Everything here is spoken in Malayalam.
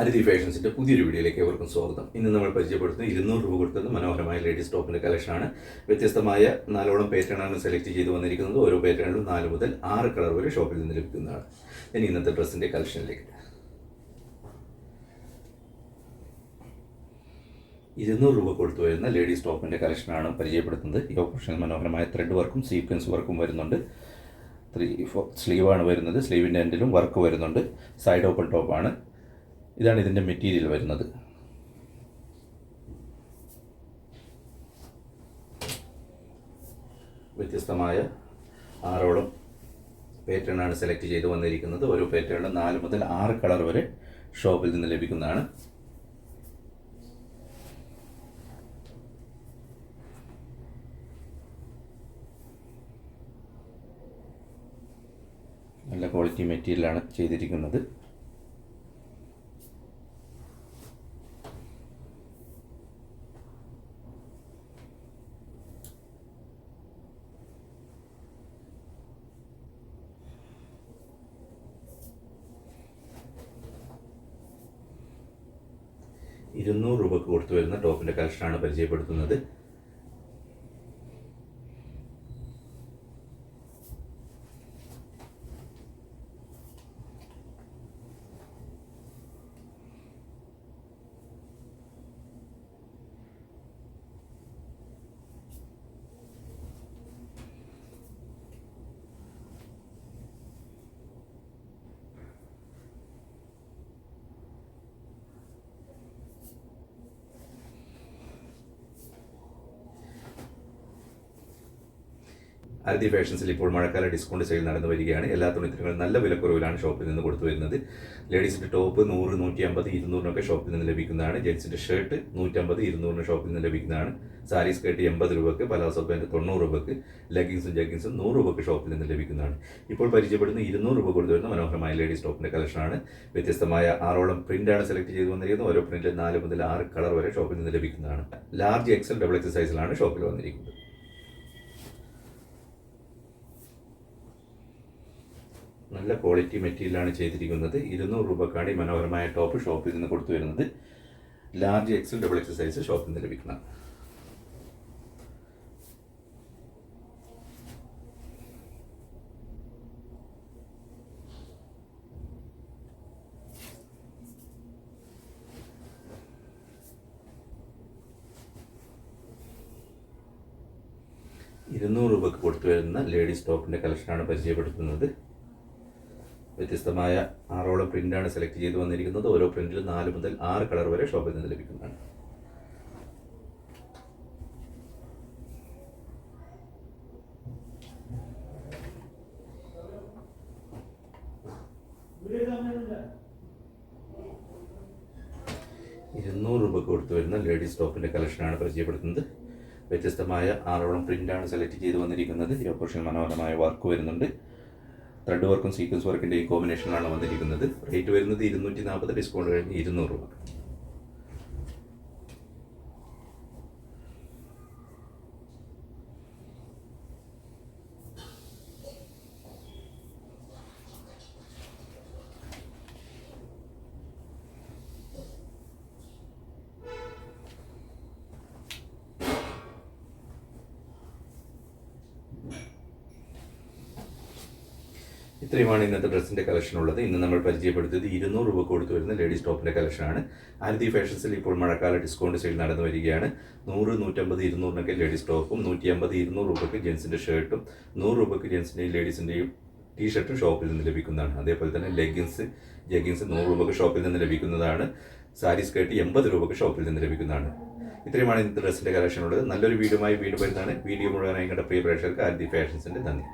അരുതി ഫാഷൻസിന്റെ പുതിയൊരു വീഡിയോയിലേക്ക് ഏവർക്കും സ്വാഗതം. ഇന്ന് നമ്മൾ പരിചയപ്പെടുത്തുന്ന ഇരുന്നൂറ് രൂപ കൊടുക്കുന്ന മനോഹരമായ ലേഡീസ് ടോപ്പിന്റെ കളക്ഷനാണ് വ്യത്യസ്തമായ നാലോളം പാറ്റേണാണ് സെലക്ട് ചെയ്ത് വന്നിരിക്കുന്നത്. ഓരോ പാറ്റേണിലും നാല് മുതൽ ആറ് കളർ വരെ ഷോപ്പിൽ നിന്ന് ലഭിക്കുന്നതാണ്. ഇനി ഇന്നത്തെ ഡ്രസ്സിന്റെ കളക്ഷനിലേക്ക് ഇരുന്നൂറ് രൂപ കൊടുത്തു വരുന്ന ലേഡീസ് ടോപ്പിന്റെ കളക്ഷനാണ് പരിചയപ്പെടുത്തുന്നത്. ഈ ഓപ്പറേഷൻ മനോഹരമായ ത്രെഡ് വർക്കും സീക്വൻസ് വർക്കും വരുന്നുണ്ട്. ത്രീ ഫോർ സ്ലീവാണ് വരുന്നത്. സ്ലീവിന്റെ എൻഡിലും വർക്ക് വരുന്നുണ്ട്. സൈഡ് ഓപ്പൺ ടോപ്പാണ് ഇതാണ് ഇതിന്റെ മെറ്റീരിയൽ വരുന്നത്. വ്യത്യസ്തമായ ആറോളം പാറ്റേണാണ് സെലക്ട് ചെയ്ത് വന്നിരിക്കുന്നത്. ഓരോ പാറ്റേണിൽ നാല് മുതൽ ആറ് കളർ വരെ ഷോപ്പിൽ നിന്ന് ലഭിക്കുന്നതാണ്. നല്ല ക്വാളിറ്റി മെറ്റീരിയലാണ് ചെയ്തിരിക്കുന്നത്. ഇരുന്നൂറ് രൂപക്ക് കൊടുത്തു വരുന്ന ടോപ്പിന്റെ കളക്ഷനാണ് പരിചയപ്പെടുത്തുന്നത്. ആരതി ഫാഷൻസിൽ ഇപ്പോൾ മഴക്കാല ഡിസ്കൗണ്ട് സെയിൽ നടന്നു വരികയാണ്. എല്ലാ തുണിത്തരങ്ങളും നല്ല വിലക്കുറവിലാണ് ഷോപ്പിൽ നിന്ന് കൊടുത്തു വരുന്നത് ലേഡീസിന്റെ ടോപ്പ് നൂറ് നൂറ്റി അമ്പത് ഇരുന്നൂറിനൊക്കെ ഷോപ്പിൽ നിന്ന് ലഭിക്കുന്നതാണ്. ജെൻസിന്റെ ഷർട്ട് നൂറ്റമ്പത് ഇരുന്നൂറിന് ഷോപ്പിൽ നിന്ന് ലഭിക്കുന്നതാണ്. സാരി സ്കേർട്ട് എൺപത് രൂപക്ക് പലാസോ പാന്റ് തൊണ്ണൂറ് രൂപക്ക് ലെഗിങ്സും ജഗ്ഗിങ്സും നൂറ് രൂപക്ക് ഷോപ്പിൽ നിന്ന് ലഭിക്കുന്നതാണ്. ഇപ്പോൾ പരിചയപ്പെടുന്ന ഇരുന്നൂറ് രൂപ കൊടുത്തു വരുന്ന മനോഹരമായ ലേഡീസ് ടോപ്പിന്റെ കളക്ഷനാണ് വ്യത്യസ്തമായ ആറോളം പ്രിന്റാണ് സെലക്ട് ചെയ്ത് വന്നിരിക്കുന്നത്. ഓരോ പ്രിന്റിൽ നാല് മുതൽ ആറ് കളർ വരെ ഷോപ്പിൽ നിന്ന് ലഭിക്കുന്നതാണ്. ലാർജ് എക്സൽ ഡബിൾ എക്സൽ സൈസിലാണ് ഷോപ്പിൽ വന്നിരിക്കുന്നത്. നല്ല ക്വാളിറ്റി മെറ്റീരിയലാണ് ചെയ്തിരിക്കുന്നത്. ഇരുന്നൂറ് രൂപക്കാണ് ഈ മനോഹരമായ ടോപ്പ് ഷോപ്പിൽ നിന്ന് കൊടുത്തു വരുന്നത്. Large XL double X size ഷോപ്പിൽ നിന്ന് ലഭിക്കണം ഇരുന്നൂറ് രൂപക്ക് കൊടുത്തു വരുന്ന ലേഡീസ് ടോപ്പിന്റെ കളക്ഷനാണ് പരിചയപ്പെടുത്തുന്നത്. വ്യത്യസ്തമായ ആറോളം പ്രിന്റാണ് സെലക്ട് ചെയ്ത് വന്നിരിക്കുന്നത്. ഓരോ പ്രിന്റിലും നാല് മുതൽ ആറ് കളർ വരെ ഷോപ്പിൽ നിന്ന് ലഭിക്കുന്നതാണ്. ഇരുന്നൂറ് രൂപക്ക് കൊടുത്തു വരുന്ന ലേഡീസ് ടോപ്പിന്റെ കളക്ഷനാണ് പരിചയപ്പെടുത്തുന്നത്. വ്യത്യസ്തമായ ആറോളം പ്രിന്റാണ് സെലക്ട് ചെയ്ത് വന്നിരിക്കുന്നത്. ഈ ഓപ്പറേഷൻ മനോഹരമായ വർക്ക് വരുന്നുണ്ട്. ത്രെഡ് വർക്കും സീക്വൻസ് വർക്കിന്റെ ഈ കോമ്പിനേഷനാണ് വന്നിരിക്കുന്നത്. റേറ്റ് വരുന്നത് ഇരുന്നൂറ്റി നാൽപ്പത് ഡിസ്കൗണ്ട് കഴിഞ്ഞ് ഇരുന്നൂറ് രൂപ. ഇത്രയുമാണ് ഇന്നത്തെ ഡ്രസ്സിന്റെ കളക്ഷൻ ഉള്ളത്. ഇന്ന് നമ്മൾ പരിചയപ്പെടുത്തിയത് ഇരുന്നൂറ് രൂപ കൊടുത്തു വരുന്ന ലേഡീസ് ടോപ്പിന്റെ കളക്ഷനാണ് ആരതി ഫാഷൻസിൽ ഇപ്പോൾ മഴക്കാല ഡിസ്കൗണ്ട് സെയിൽ നടന്നു വരികയാണ്. നൂറ് നൂറ്റമ്പത് ഇരുന്നൂറിനൊക്കെ ലേഡീസ് ടോപ്പും നൂറ്റി അമ്പത് ഇരുന്നൂറ് രൂപയ്ക്ക് ജെൻസിന്റെ ഷർട്ടും നൂറ് രൂപയ്ക്ക് ജെൻസിന്റെയും ലേഡീസിന്റെയും ടീ ഷർട്ടും ഷോപ്പിൽ നിന്ന് ലഭിക്കുന്നതാണ്. അതേപോലെ തന്നെ ലെഗിൻസ് ജെഗിൻസ് നൂറ് രൂപയ്ക്ക് ഷോപ്പിൽ നിന്ന് ലഭിക്കുന്നതാണ്. സാരി സ്കേർട്ട് എൺപത് രൂപയ്ക്ക് ഷോപ്പിൽ നിന്ന് ലഭിക്കുന്നതാണ്. ഇത്രയുമാണ് ഇന്നത്തെ ഡ്രസ്സിന്റെ കളക്ഷൻ ഉള്ളത്. നല്ലൊരു വീഡിയോമായി വീണ്ടും വരുന്നതാണ്. വീഡിയോ മുഴുവനായി കണ്ട പ്രിയ പ്രേക്ഷകർക്ക് ആരതി ഫാഷൻസിന്റെ നന്ദി.